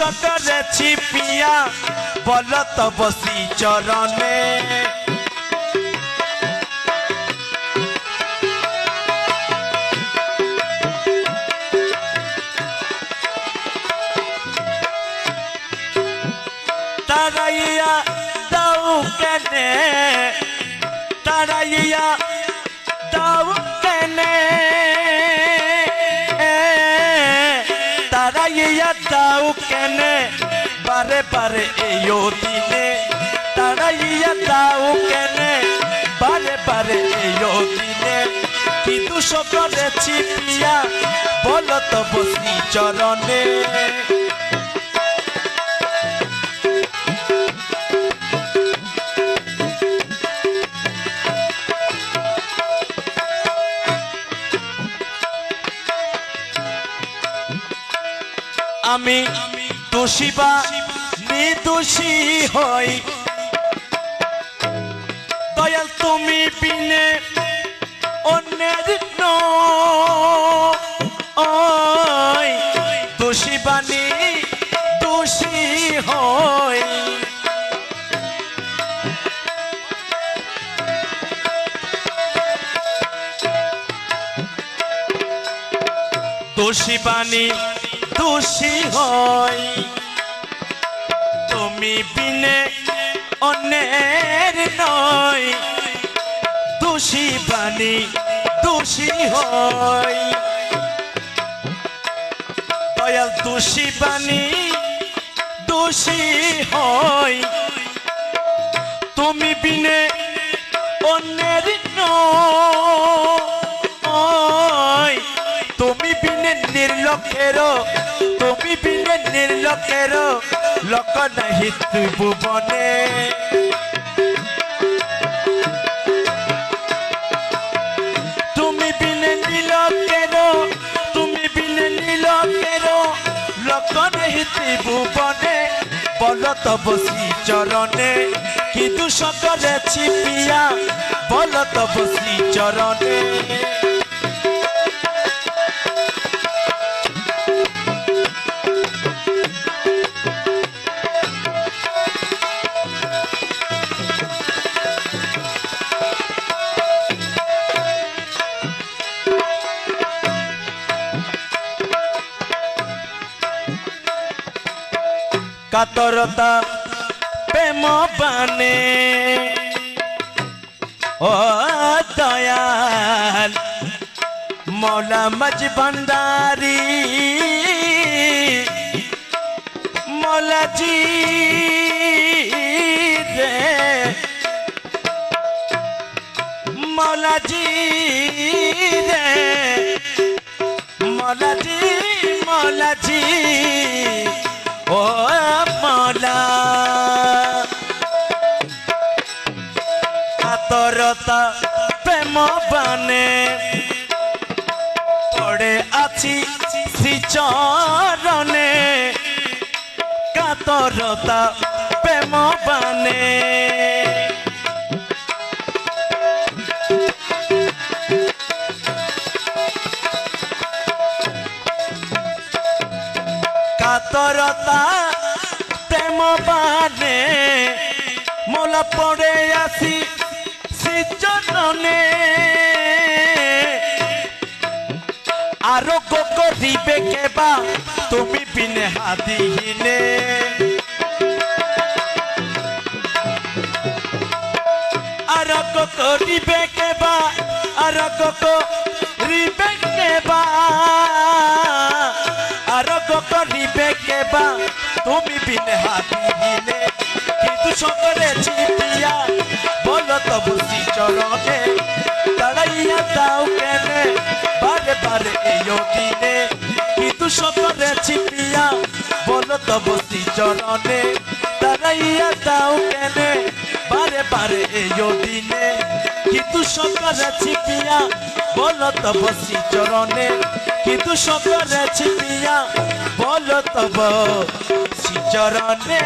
করেছি পিয়া বল তব শ্রী চরণে তারাইয়া দাও কেনে তারাইয়া দাও কেনে? বারে বারে এই দিনে। তাড়াইয়া দাও কেনে? বারে বারে এই দিনে। কি দুষ করেছি পিয়া? বল বসি চরণে। আমি দোষী বা নির্দোষী হই। দয়াল তুমি বিনে অন্যের নয়। দোষী বাণী দোষী হই। দোষী বাণী দোষী হয় তুমি বিনে অন্যের নয় দোষী বাণী, দোষী হয় দয়াল দোষী বাণী, দোষী হয় তুমি বিনে অন্যের নয় বিনে নির্লক্ষের তুমি বিনে নির্লক্ষের লোক নাহি ত্রিভুবনে তুমি বিনে নীলকের তুমি বিনে নীলকের লোক নাহি ত্রিভুবনে বল তব শ্রী চরণে কি দোষ করেছি পিয়া বল তব শ্রী চরণে কাতরতা প্রেম বানে। ও দয়াল মৌলা মজ ভণ্ডারি মৌলাজি রে। মৌলাজি রে। মৌলাজি মৌলাজি মৌলা। আতরতা প্রেম বানে পড়ে আছি শ্রীচরণে। কাতরতা প্রেম বানে কাতরতা প্রেম বানে মোলা পড়ে আসি সৃজননে। আরোগ্য করিবে কেবা তুমি বিনে হাদিহীনে। আরোগ্য করিবে কেবা আরোগ্য করিবে কেবা আরোগ্য করিবে কেবা তুমি বিনে হাদিহীনে কিন্তু সকলে চিপিয়া বলো তবু শ্রী চরণে দাঁড়াইয়া দাও কেনে, বারে বারে এই দিনে। কিন্তু সকলে চিপিয়া বলো তবু শ্রী চরণে দাঁড়াইয়া দাও কেনে, বারে বারে এই দিনে। কিন্তু সকলে চিপিয়া বলো তবু শ্রী চরণে কিন্তু সকলে চিপিয়া বলো তবু শ্রী চরণে